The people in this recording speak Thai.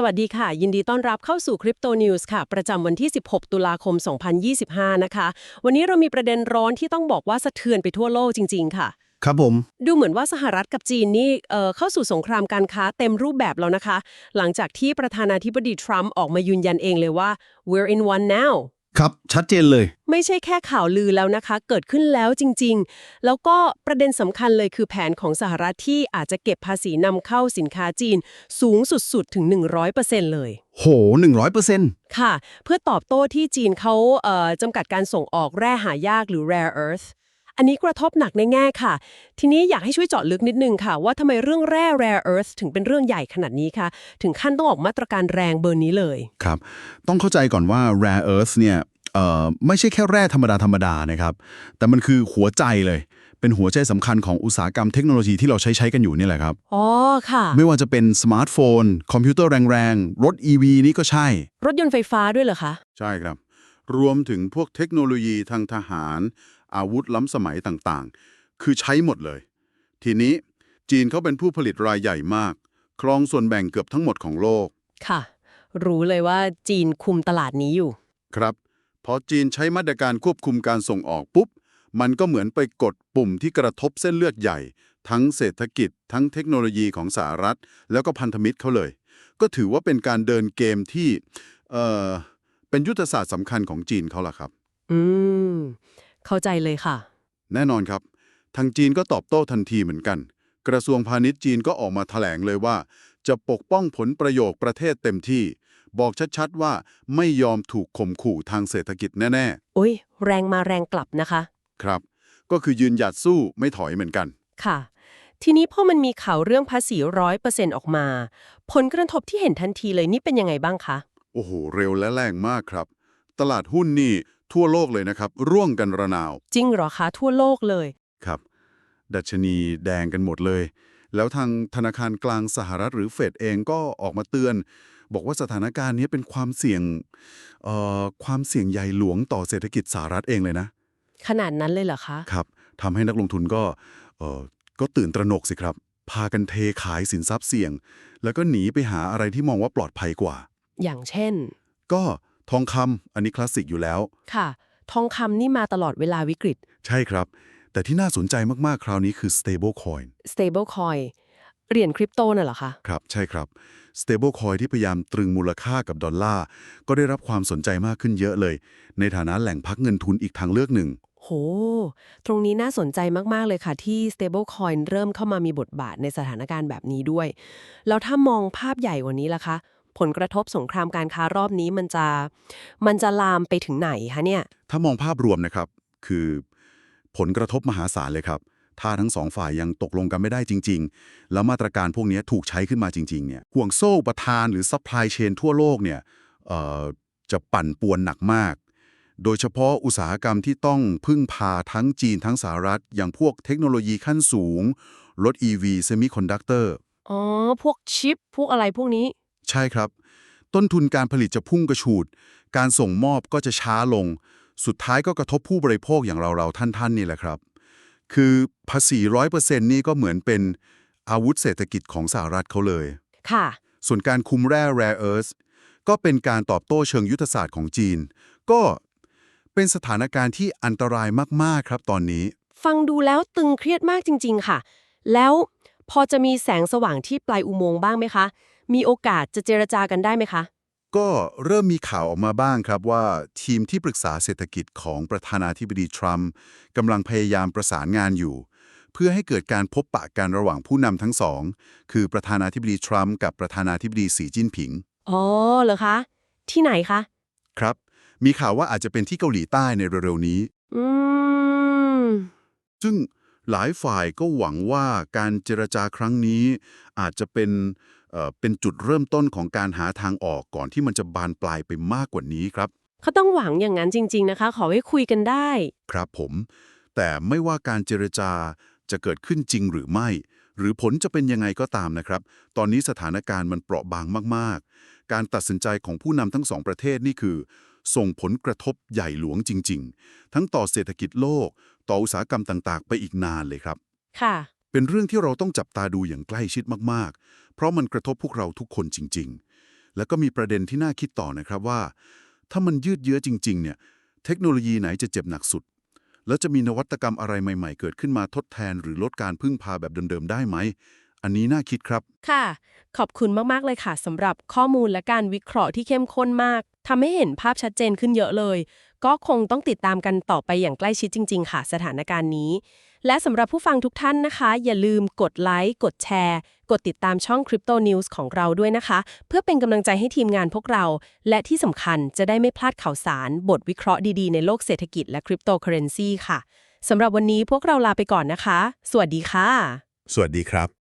สวัสดีค่ะ ยินดีต้อนรับเข้าสู่ Crypto News ค่ะ ประจำวันที่ 16 ตุลาคม 2025 นะคะ วันนี้เรามีประเด็นร้อนที่ต้องบอกว่าสะเทือนไปทั่วโลกจริง ๆ ค่ะ ครับผม ดูเหมือนว่าสหรัฐกับจีนนี่เอ่อเข้าสู่สงครามการค้าเต็มรูปแบบแล้วนะคะ หลังจากที่ประธานาธิบดีทรัมป์ออกมายืนยันเองเลยว่า we're in one now ครับชัดเจนเลย ไม่ใช่แค่ข่าวลือแล้วนะคะ เกิดขึ้นแล้วจริง ๆ แล้วก็ประเด็นสำคัญเลยคือแผนของสหรัฐที่อาจจะเก็บภาษีนำเข้าสินค้าจีน สูงสุดๆ ถึง 100%เลย โห 100%ค่ะ เพื่อตอบโต้ที่จีนเขาเอ่อจำกัดการส่งออกแร่หายากหรือ rare earth อันนี้กระทบหนักในแง่ค่ะ ทีนี้อยากให้ช่วยเจาะลึกนิดนึงค่ะ ว่าทำไมเรื่องแร่ rare earth ถึงเป็นเรื่องใหญ่ขนาดนี้คะถึงขั้นต้องออกมาตรการแรงเบอร์นี้เลยครับ ต้องเข้าใจก่อนว่า rare earth เนี่ยเอ่อไม่ใช่แค่แร่ธรรมดาธรรมดานะครับ แต่มันคือหัวใจเลย เป็นหัวใจสำคัญของอุตสาหกรรมเทคโนโลยีที่เราใช้ใช้กันอยู่นี่แหละครับ อ๋อ ค่ะ ไม่ว่าจะเป็นสมาร์ทโฟน คอมพิวเตอร์แรงๆ รถ EV นี่ก็ใช่ รถยนต์ไฟฟ้าด้วยเหรอคะ ใช่ครับ รวมถึงพวกเทคโนโลยีทางทหาร อาวุธล้ำสมัยต่างๆ คือใช้หมดเลย ทีนี้จีนเขาเป็นผู้ผลิตรายใหญ่มาก ครองส่วนแบ่งเกือบทั้งหมดของโลก ค่ะ รู้เลยว่าจีนคุมตลาดนี้อยู่ ครับ พอจีนใช้มาตรการควบคุมการส่งออกปุ๊บ มันก็เหมือนไปกดปุ่มที่กระทบเส้นเลือดใหญ่ ทั้งเศรษฐกิจ ทั้งเทคโนโลยีของสหรัฐ แล้วก็พันธมิตรเขาเลย ก็ถือว่าเป็นการเดินเกมที่ เอ่อ เป็นยุทธศาสตร์สำคัญของจีนเขาล่ะครับ อืม เข้าใจเลยค่ะ แน่นอนครับ ทางจีนก็ตอบโต้ทันทีเหมือนกัน กระทรวงพาณิชย์จีนก็ออกมาแถลงเลยว่า จะปกป้องผลประโยชน์ประเทศเต็มที่ บอกชัดๆว่าไม่ยอมถูกข่มขู่ทางเศรษฐกิจแน่อุ้ยแรงมาแรงกลับนะคะๆครับ ก็คือยืนหยัดสู้ไม่ถอยเหมือนกัน ค่ะ ทีนี้พอมันมีข่าวเรื่องภาษีร้อยเปอร์เซ็นต์ออกมา ผลกระทบที่เห็นทันทีเลยนี่เป็นยังไงบ้างคะ โอ้โห เร็วและแรงมากครับ ตลาดหุ้นนี่ ทั่วโลกเลยนะครับ ร่วงกันระนาว จริงเหรอคะ ทั่วโลกเลย ครับ ดัชนีแดงกันหมดเลย แล้วทางธนาคารกลางสหรัฐหรือเฟดเองก็ออกมาเตือน บอกว่าสถานการณ์นี้เป็นความเสี่ยงเอ่อความเสี่ยงใหญ่หลวงต่อเศรษฐกิจสหรัฐเองเลยนะ ขนาดนั้นเลยเหรอคะครับทำให้นักลงทุนก็เอ่อก็ตื่นตระหนกสิครับ พากันเทขายสินทรัพย์เสี่ยง แล้วก็หนีไปหาอะไรที่มองว่าปลอดภัยกว่า อย่างเช่น ก็ ทองคำอันนี้คลาสสิกอยู่แล้ว ค่ะ ทองคำนี่มาตลอดเวลาวิกฤต ใช่ครับ แต่ที่น่าสนใจมากๆ คราวนี้คือ stable coin stable coin เหรียญคริปโตน่ะเหรอคะ ครับ ใช่ครับ stable coin ที่พยายามตรึงมูลค่ากับดอลลาร์ ก็ได้รับความสนใจมากขึ้นเยอะเลย ในฐานะแหล่งพักเงินทุนอีกทางเลือกหนึ่ง โห ตรงนี้น่าสนใจมาก ๆ เลยค่ะ ที่ stable coin เริ่มเข้ามามีบทบาทในสถานการณ์แบบนี้ด้วย แล้วถ้ามองภาพใหญ่กว่านี้ล่ะคะ ผลกระทบสงครามการค้ารอบนี้มันจะมันจะลามไปถึงไหนคะเนี่ย ถ้ามองภาพรวมนะครับ คือผลกระทบมหาศาลเลยครับ ถ้าทั้งสองฝ่ายยังตกลงกันไม่ได้จริง ๆ แล้วมาตรการพวกนี้ถูกใช้ขึ้นมาจริง ๆ เนี่ย ห่วงโซ่อุประทานหรือซัพพลายเชนทั่วโลกเนี่ยเอ่อจะปั่นป่วนหนักมาก โดยเฉพาะอุตสาหกรรมที่ต้องพึ่งพาทั้งจีนทั้งสหรัฐ อย่างพวกเทคโนโลยีขั้นสูง รถ EV เซมิคอนดักเตอร์ อ๋อ พวกชิป พวกอะไรพวกนี้ ใช่ครับ ต้นทุนการผลิตจะพุ่งกระฉูด การส่งมอบก็จะช้าลง สุดท้ายก็กระทบผู้บริโภคอย่างเราๆท่านๆนี่แหละครับ คือภาษีร้อยเปอร์เซ็นต์นี่ก็เหมือนเป็นอาวุธเศรษฐกิจของสหรัฐเขาเลย ค่ะ ส่วนการคุมแร่ rare earth ก็เป็นการตอบโต้เชิงยุทธศาสตร์ของจีน ก็เป็นสถานการณ์ที่อันตรายมากๆครับตอนนี้ ฟังดูแล้วตึงเครียดมากจริง ๆ ค่ะ แล้วพอจะมีแสงสว่างที่ปลายอุโมงค์บ้างไหมคะ มีโอกาสจะเจรจากันได้ไหมคะ ก็เริ่มมีข่าวออกมาบ้างครับว่าทีมที่ปรึกษาเศรษฐกิจของประธานาธิบดีทรัมป์กำลังพยายามประสานงานอยู่ เพื่อให้เกิดการพบปะกันระหว่างผู้นำทั้งสอง คือประธานาธิบดีทรัมป์กับประธานาธิบดีสีจิ้นผิง อ๋อเหรอคะ ที่ไหนคะ ครับ มีข่าวว่าอาจจะเป็นที่เกาหลีใต้ในเร็วๆนี้ อืม ซึ่ง หลายฝ่ายก็หวังว่าการเจรจาครั้งนี้ อาจจะเป็นเอ่อเป็นจุดเริ่มต้นของการหาทางออกก่อนที่มันจะบานปลายไปมากกว่านี้ครับ เขาต้องหวังอย่างนั้นจริง ๆ นะคะ ขอให้คุยกันได้ ครับผม แต่ไม่ว่าการเจรจาจะเกิดขึ้นจริงหรือไม่ หรือผลจะเป็นยังไงก็ตามนะครับ ตอนนี้สถานการณ์มันเปราะบางมาก ๆ การตัดสินใจของผู้นำทั้งสองประเทศนี่คือ ส่งผลกระทบใหญ่หลวงจริง ๆ ทั้งต่อเศรษฐกิจโลก ต่ออุตสาหกรรมต่างๆ ไปอีกนานเลยครับ ค่ะเป็นเป็นเรื่องที่เราต้องจับตาดูอย่างใกล้ชิดมากๆ เพราะมันกระทบพวกเราทุกคนจริง ๆ แล้วก็มีประเด็นที่น่าคิดต่อนะครับว่า ถ้ามันยืดเยื้อจริง ๆ เนี่ย เทคโนโลยีไหนจะเจ็บหนักสุด แล้วจะมีนวัตกรรมอะไรใหม่ ๆ เกิดขึ้นมาทดแทน หรือลดการพึ่งพาแบบเดิมๆได้ไหม อันนี้น่าคิดครับ ค่ะ ขอบคุณมาก ๆ เลยค่ะสำหรับข้อมูลและการวิเคราะห์ที่เข้มข้นมากทำให้เห็นภาพชัดเจนขึ้นเยอะเลย ก็คงต้องติดตามกันต่อไปอย่างใกล้ชิดจริง ๆ ค่ะ สถานการณ์นี้ และสำหรับผู้ฟังทุกท่านนะคะ อย่าลืมกดไลค์กดแชร์ กดติดตามช่อง Crypto News ของเราด้วยนะคะ เพื่อเป็นกำลังใจให้ทีมงานพวกเรา และที่สำคัญจะได้ไม่พลาดข่าวสาร บทวิเคราะห์ดีๆในโลกเศรษฐกิจและคริปโตเคอเรนซีค่ะสำหรับวันนี้พวกเราลาไปก่อนนะคะ สวัสดีค่ะ สวัสดีครับ